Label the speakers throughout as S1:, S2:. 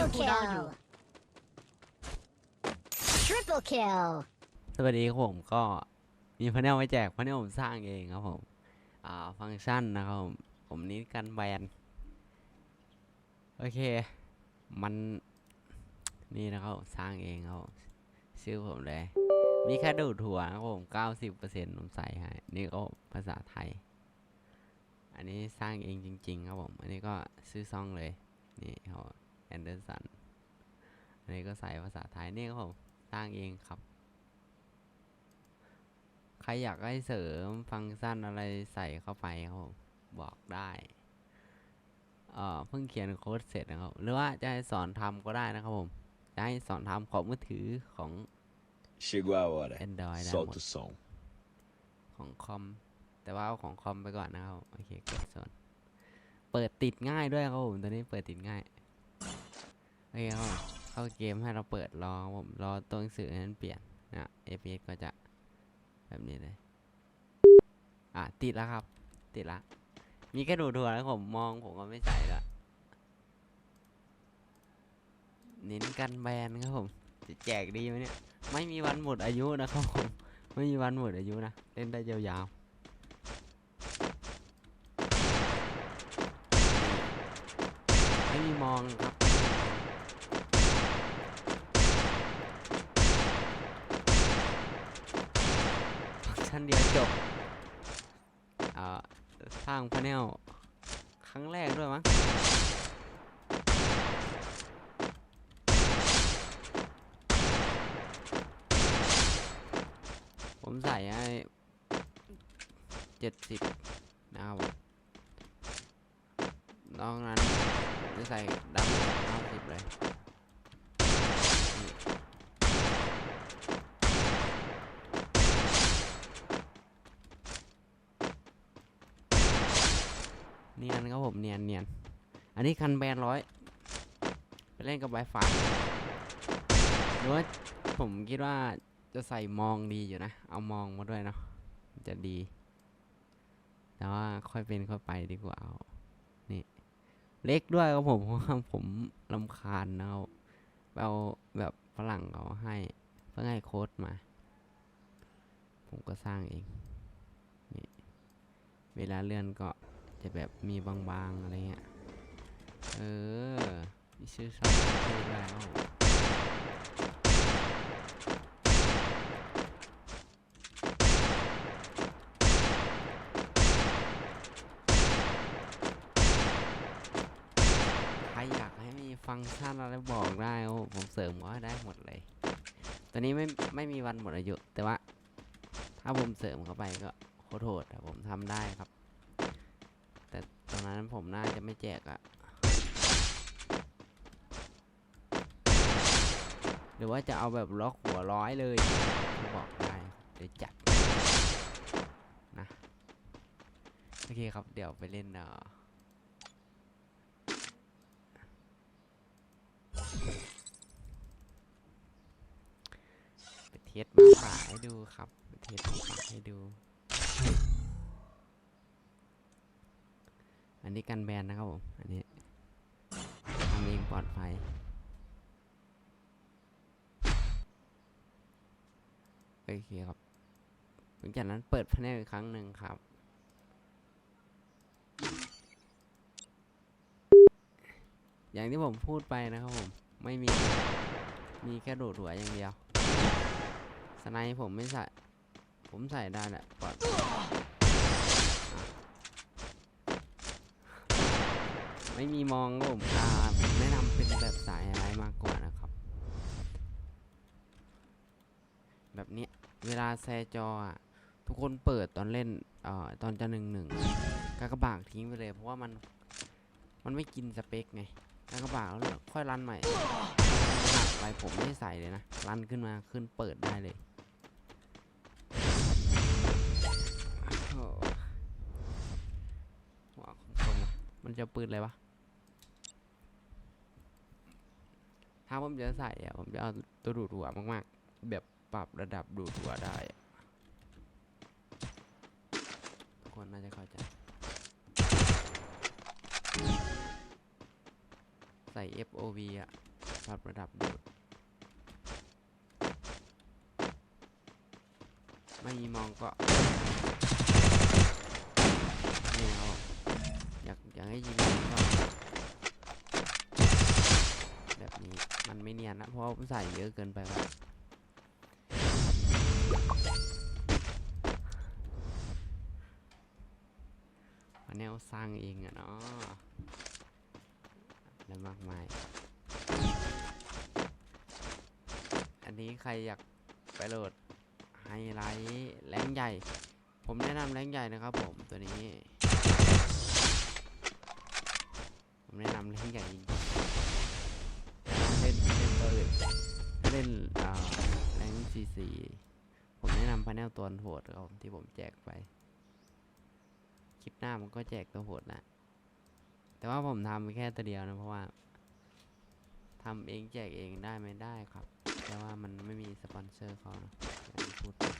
S1: Double kill. Triple kill.
S2: สวัสดีครับผมก็มีพาเนลไว้แจกพาเนลผมสร้างเองครับผม อ่าฟังก์ชันนะครับผมผมนี้กันแบนโอเค มันนี่นะครับผมสร้างเองครับผมชื่อผมเลย มีแค่ดูดถั่วนะครับผม90%ผมใส่ให้นี่ก็ภาษาไทย อันนี้สร้างเองจริง ๆ ครับผม อันนี้ก็ซื้อซ่องเลยนี่ครับ แอนเดอร์สัน อันนี้ก็ใส่ภาษาไทยนี่ครับผมสร้างเองครับ ใครอยากให้เสริมฟังก์ชันอะไรใส่เข้าไปครับผมบอกได้เอ่อเพิ่งเขียนโค้ดเสร็จนะครับ หรือว่าจะให้สอนทำก็ได้นะครับผม จะให้สอนทำของมือถือของ
S3: Chegou a hora.
S2: Android ได้หม
S3: Solta
S2: ด
S3: o som.
S2: ของคอม แต่ว่าเอาของคอมไปก่อนนะครับ โอเคกดโซนเปิดติดง่ายด้วยครับผม ตัวนี้เปิดติดง่าย โอเคครับเข้าเกมให้เราเปิดรอผมรอตัวหนังสือนั้นเปลี่ยนนะ FPS ก็จะแบบนี้เลย อะ ติดแล้วครับ ติดละ มีแค่ดูดถั่วแล้วผมมองผมก็ไม่ใส่ละเน้นกันแบนครับผม จะแจกดีไหมเนี่ย ไม่มีวันหมดอายุนะครับผม ไม่มีวันหมดอายุนะ เล่นได้ยาวๆไม่มีมองครับฟังก์ชันเดียว จบเอ่อสร้างพาเนลครั้งแรกด้วยมั้งผมใส่ให้เจ็ดสิบนะครับนอกนั้นจะใส่ดับห้าสิบเลยนี่ เนียนครับผมเนียนเนียนอันนี้คันแบนร้อยไปเล่นกับไวไฟหรือว่าผมคิดว่าจะใส่มองดีอยู่นะ เอามองมาด้วยเนาะจะดี แต่ว่าค่อยเป็นค่อยไปดีกว่าเอานี่เล็กด้วยครับผมเพราะว่าผมลำคาญนเอาเอาแบบฝรั่งเขาให้เพื่อให้โค้ดมา ผมก็สร้างเองนี่เวลาเลื่อนก็ จะแบบมีบางๆอะไรเงี้ย เออมีชื่อช่องชื่อด้วใครอยากให้มีฟังก์ชันอะไรบอกได้โอ้ผมเสริมก็ได้หมดเลย ตอนนี้ไม่ไม่มีวันหมดอายุ แต่ว่า ถ้าผมเสริมเข้าไปก็โคตรโหดผมทำได้ครับ แต่ตอนนั้นผมน่าจะไม่แจกอะหรือว่าจะเอาแบบล็อกหัวร้อยเลยบอกได้ครเดี๋ยวจัดนะโอเคครับเดี๋ยวไปเล่นเอ่อไปเทสมาป่าให้ดูครับไปเทสมาป่าให้ดู อั นนี้กันแบนนะครับผม อันนี้ทำเองปลอดภัยโอเคครับหลังจากนั้นเปิดพาเนอีกครั้งหนึ่งครับ อย่างที่ผมพูดไปนะครับผม ไม่มี มีแค่โดดหัวอย่างเดียว สไนป์ผมไม่ใส่ ผมใส่ได้แหละปลอดภัยอะ ไม่มีมองผมอ่าแนะนำเป็นแบบสายอะไรมากกว่านะครับ แบบนี้เวลาแซจออะทุกคนเปิดตอนเล่นเอ่อตอนจะหนึ่งหนึ่งกากบากทิ้งไปเลยเพราะว่ามันมันไม่กินสเปคไงกากบากแล้วค่อยรันใหม่อะไรผมไม่ใส่เลยนะรันขึ้นมาขึ้นเปิดได้เลย จะปืนอะไรวะถ้าผมจะใส่อะผมจะเอาตัวดูดหัวมากๆ แบบปรับระดับดูดหัวได้ทุกคนน่าจะเข้าใจ ใส่ FOV อะปรับระดับดูด ไม่มีมองก็นี่ครับอา ให้ยิงแบบนี้มันไม่เนียนนะ เพราะผมใส่เยอะเกินไปครับวันนี้เอาสร้างเองอะเนาะอะไรมากมาย อันนี้ใครอยากไปโหลดไฮไลท์แรงใหญ่ ผมแนะนำแรงใหญ่นะครับผมตัวนี้ ผมแนะนำแรงใหญ่จริงเล่นเล่นตัวอื่นเล่นอ่าแรงซีซีผมแนะนำพาแนลตัวโหดครับที่ผมแจกไป คลิปหน้ามันก็แจกตัวโหดนะแต่ว่าผมทำไปแค่ตัวเดียวนะเพราะว่าทำเองแจกเองได้ไม่ได้ครับ แต่ว่ามันไม่มีสปอนเซอร์เขานะอยพูด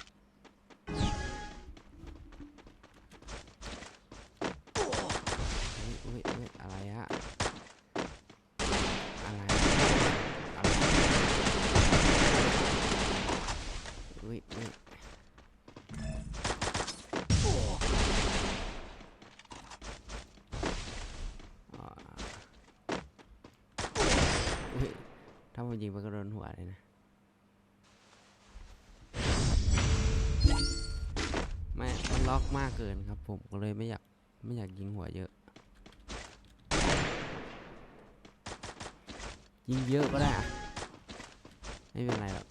S2: ถ้ายิงไปก็โดนหัวเลยนะ ไม่ มันล็อกมากเกินครับ ผมก็เลยไม่อยากไม่อยากยิงหัวเยอะ ยิงเยอะก็ได้ ไม่เป็นไรหรอก